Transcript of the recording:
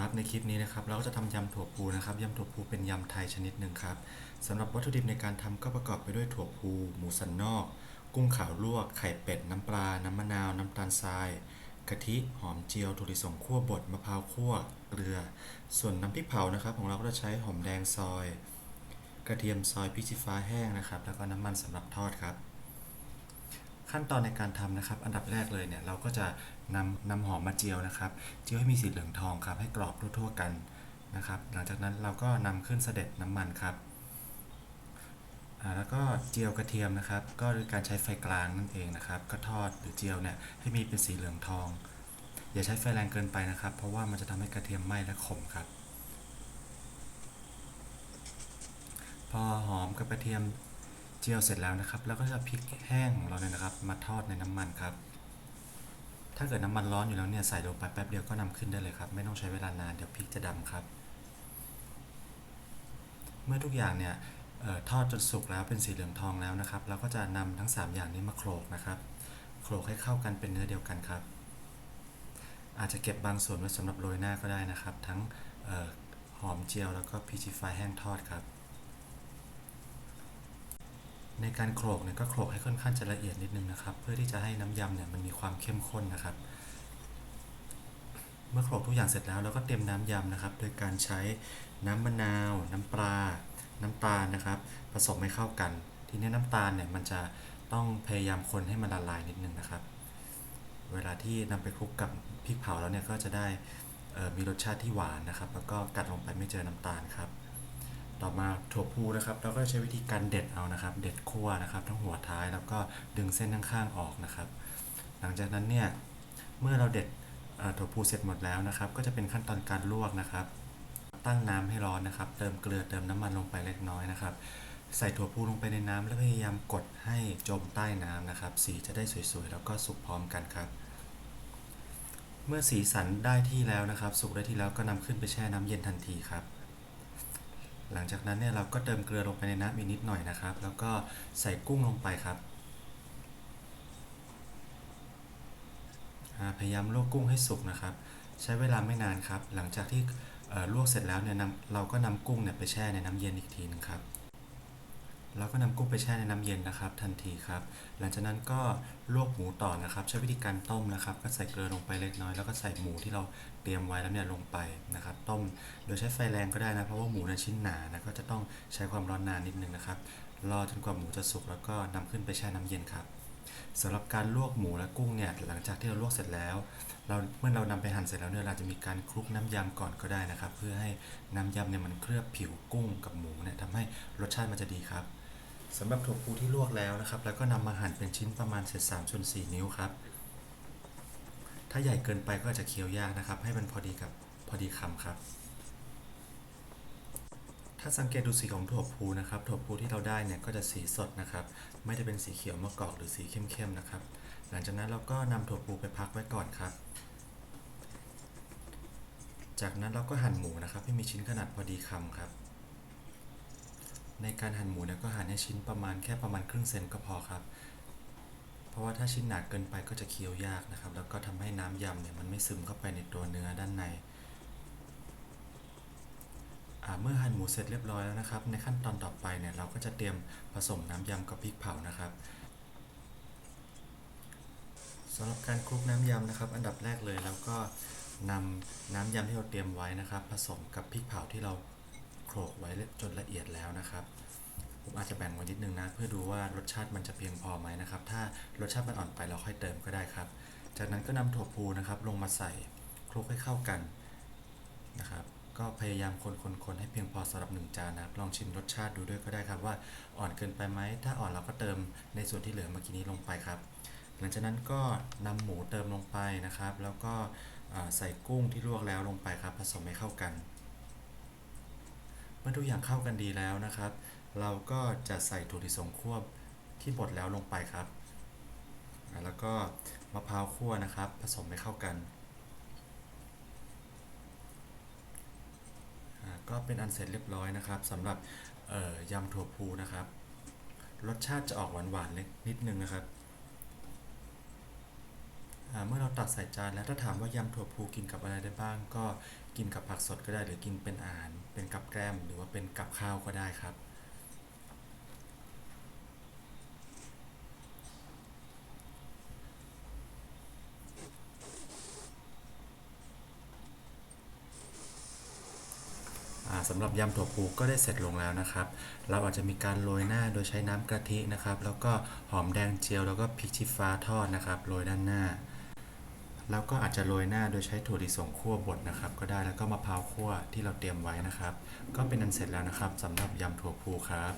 ครับในคลิปนี้นะครับเราก็จะทำยำถั่วพูนะครับยำถั่วพูเป็นยำไทยชนิดหนึ่งครับสำหรับวัตถุดิบในการทำก็ประกอบไปด้วยถั่วพู หมูสันนอก กุ้งขาวลวก ไข่เป็ด น้ำปลา น้ำมะนาว น้ำตาลทรายกะทิหอมเจียวถั่วลิสงคั่วบดมะพร้าวคั่วเกลือ ส่วนน้ำพริกเผานะครับ ของเราก็จะใช้หอมแดงซอย กระเทียมซอยพริกชี้ฟ้าแห้งนะครับ แล้วก็น้ำมันสำหรับทอดครับ ขั้นตอนในการทำนะครับ อันดับแรกเลยเนี่ยเราก็จะนำนำหอมมาเจียวนะครับ เจียวให้มีสีเหลืองทองครับให้กรอบทั่วๆกันนะครับ หลังจากนั้นเราก็นำขึ้นเสด็จน้ำมันครับแล้วก็เจียวกระเทียมนะครับ ก็โดยการใช้ไฟกลางนั่นเองนะครับ ก็ทอดหรือเจียวเนี่ยให้มีเป็นสีเหลืองทอง อย่าใช้ไฟแรงเกินไปนะครับ เพราะว่ามันจะทำให้กระเทียมไหม้และขมครับ พอหอมกับกระเทียม จียวเสร็จแล้วนะครับ แล้วก็จะพริกแห้งของเราเนี่ยนะครับ มาทอดในน้ำมันครับ ถ้าเกิดน้ำมันร้อนอยู่แล้วเนี่ยใส่ลงไปแป๊บเดียวก็นำขึ้นได้เลยครับ ไม่ต้องใช้เวลานานเดี๋ยวพริกจะดำครับ เมื่อทุกอย่างเนี่ยออทอดจนสุกแล้วเป็นสีเหลืองทองแล้วนะครับ เราก็จะนำทั้ง 3 อย่างนี้มาโขลกนะครับ โขลกให้เข้ากันเป็นเนื้อเดียวกันครับ อาจจะเก็บบางส่วนไว้สำหรับโรยหน้าก็ได้นะครับ ทั้งออหอมเจียวแล้วก็พริกชี้ฟ้าแห้งทอดครับ ในการโขลกเนี่ยก็โขลกให้ค่อนข้างจะละเอียดนิดนึงนะครับ เพื่อที่จะให้น้ำยำเนี่ยมันมีความเข้มข้นนะครับ เมื่อโขลกทุกอย่างเสร็จแล้วเราก็เตรียมน้ำยำนะครับ โดยการใช้น้ำมะนาว น้ำปลา น้ำตาลนะครับ ผสมให้เข้ากัน ทีนี้น้ำตาลเนี่ยมันจะต้องพยายามคนให้มันละลายนิดนึงนะครับ เวลาที่นำไปคลุกกับพริกเผาแล้วเนี่ยก็จะได้มีรสชาติที่หวานนะครับ แล้วก็กัดลงไปไม่เจอน้ำตาลครับ ต่อมาถั่วพูนะครับเราก็ใช้วิธีการเด็ดเอานะครับ เด็ดขั้วนะครับ ทั้งหัวท้ายแล้วก็ดึงเส้นข้างๆออกนะครับ หลังจากนั้นเนี่ยเมื่อเราเด็ดถั่วพูเสร็จหมดแล้วนะครับ ก็จะเป็นขั้นตอนการลวกนะครับ ตั้งน้ำให้ร้อนนะครับ เติมเกลือเติมน้ำมันลงไปเล็กน้อยนะครับ ใส่ถั่วพูลงไปในน้ำแล้วพยายามกดให้จมใต้น้ำนะครับ สีจะได้สวยๆแล้วก็สุกพร้อมกันครับ เมื่อสีสันได้ที่แล้วนะครับ สุกได้ที่แล้วก็นำขึ้นไปแช่น้ำเย็นทันทีครับ หลังจากนั้นเนี่ยเราก็เติมเกลือลงไปในน้ำอีกนิดหน่อยนะครับ แล้วก็ใส่กุ้งลงไปครับ พยายามลวกกุ้งให้สุกนะครับ ใช้เวลาไม่นานครับ หลังจากที่ลวกเสร็จแล้วเนี่ยนำเราก็นำกุ้งเนี่ยไปแช่ในน้ำเย็นอีกทีหนึงครับ เราก็นำกุ้งไปแช่ในน้ำเย็นนะครับ ทันทีครับ หลังจากนั้นก็ลวกหมูต่อนะครับ ใช้วิธีการต้มนะครับ ก็ใส่เกลือลงไปเล็กน้อย แล้วก็ใส่หมูที่เราเตรียมไว้แล้วเนี่ยลงไปนะครับ ต้มโดยใช้ไฟแรงก็ได้นะ เพราะว่าหมูในชิ้นหนานะก็จะต้องใช้ความร้อนนานนิดนึงนะครับ รอจนกว่าหมูจะสุกแล้วก็นำขึ้นไปแช่น้ำเย็นครับสำหรับการลวกหมูและกุ้งเนี่ยหลังจากที่เราลวกเสร็จแล้ว เราเมื่อเรานำไปหั่นเสร็จแล้วเนี่ยเราจะมีการคลุกน้ำยำก่อนก็ได้นะครับ เพื่อให้น้ำยำเนี่ยมันเคลือบผิวกุ้งกับหมูเนี่ยทำให้รสชาติมันจะดีครับ สำหรับถั่วพูที่ลวกแล้วนะครับ แล้วก็นำมาหั่นเป็นชิ้นประมาณเศษสามส่วนสี่นิ้วครับ ถ้าใหญ่เกินไปก็อาจจะเคี้ยวยากนะครับ ให้มันพอดีกับพอดีคำครับ ถ้าสังเกตดูสีของถั่วพูนะครับ ถั่วพูที่เราได้เนี่ยก็จะสีสดนะครับ ไม่ได้เป็นสีเขียวมะกอกหรือสีเข้มๆนะครับ หลังจากนั้นเราก็นำถั่วพูไปพักไว้ก่อนครับ จากนั้นเราก็หั่นหมูนะครับ ให้มีชิ้นขนาดพอดีคำครับ ในการหั่นหมูเนี่ยก็หั่นให้ชิ้นประมาณแค่ประมาณครึ่งเซนก็พอครับ เพราะว่าถ้าชิ้นหนาเกินไปก็จะเคี้ยวยากนะครับ แล้วก็ทำให้น้ำยำเนี่ยมันไม่ซึมเข้าไปในตัวเนื้อด้านในเมื่อหั่นหมูเสร็จเรียบร้อยแล้วนะครับ ในขั้นตอนต่อไปเนี่ยเราก็จะเตรียมผสมน้ำยำกับพริกเผานะครับสำหรับการคลุกน้ำยำนะครับ อันดับแรกเลยเราก็นำน้ำยำที่เราเตรียมไว้นะครับ ผสมกับพริกเผาที่เรา จนละเอียดแล้วนะครับผมอาจจะแบ่งไว้นิดนึงนะเพื่อดูว่ารสชาติมันจะเพียงพอไหมนะครับ ถ้ารสชาติมันอ่อนไปเราค่อยเติมก็ได้ครับ จากนั้นก็นำถั่วพูนะครับ ลงมาใส่คลุกให้เข้ากันนะครับ ก็พยายามคนๆๆให้เพียงพอสำหรับหนึ่งจานนะครับ ลองชิมรสชาติดูด้วยก็ได้ครับว่าอ่อนเกินไปไหมถ้าอ่อนเราก็เติมในส่วนที่เหลือเมื่อกี้นี้ลงไปครับ หลังจากนั้นก็นำหมูเติมลงไปนะครับ แล้วก็ใส่กุ้งที่ลวกแล้วลงไปครับ ผสมให้เข้ากัน มื่อทุกอย่างเข้ากันดีแล้วนะครับ เราก็จะใส่ถั่วลิสงคั่วที่บดแล้วลงไปครับ แล้วก็มะพร้าวคั่วนะครับ ผสมให้เข้ากันก็เป็นอันเสร็จเรียบร้อยนะครับสำหรับยำถั่วพูนะครับ รสชาติจะออกหวานๆเล็กนิดนึงนะครับ เมื่อเราตักใส่จานแล้วถ้าถามว่ายำถั่วพูกินกับอะไรได้บ้าง ก็กินกับผักสดก็ได้หรือกินเป็นอาหาร เป็นกับแกล้มหรือว่าเป็นกับข้าวก็ได้ครับสำหรับยำถั่วพูก็ได้เสร็จลงแล้วนะครับ เราอาจจะมีการโรยหน้าโดยใช้น้ำกะทินะครับ แล้วก็หอมแดงเจียวแล้วก็พริกชี้ฟ้าทอดนะครับ โรยด้านหน้า แล้วก็อาจจะโรยหน้าโดยใช้ถั่วลิสงคั่วบดนะครับ ก็ได้แล้วก็มะพร้าวคั่วที่เราเตรียมไว้นะครับ ก็เป็นอันเสร็จแล้วนะครับสำหรับยำถั่วพูครับ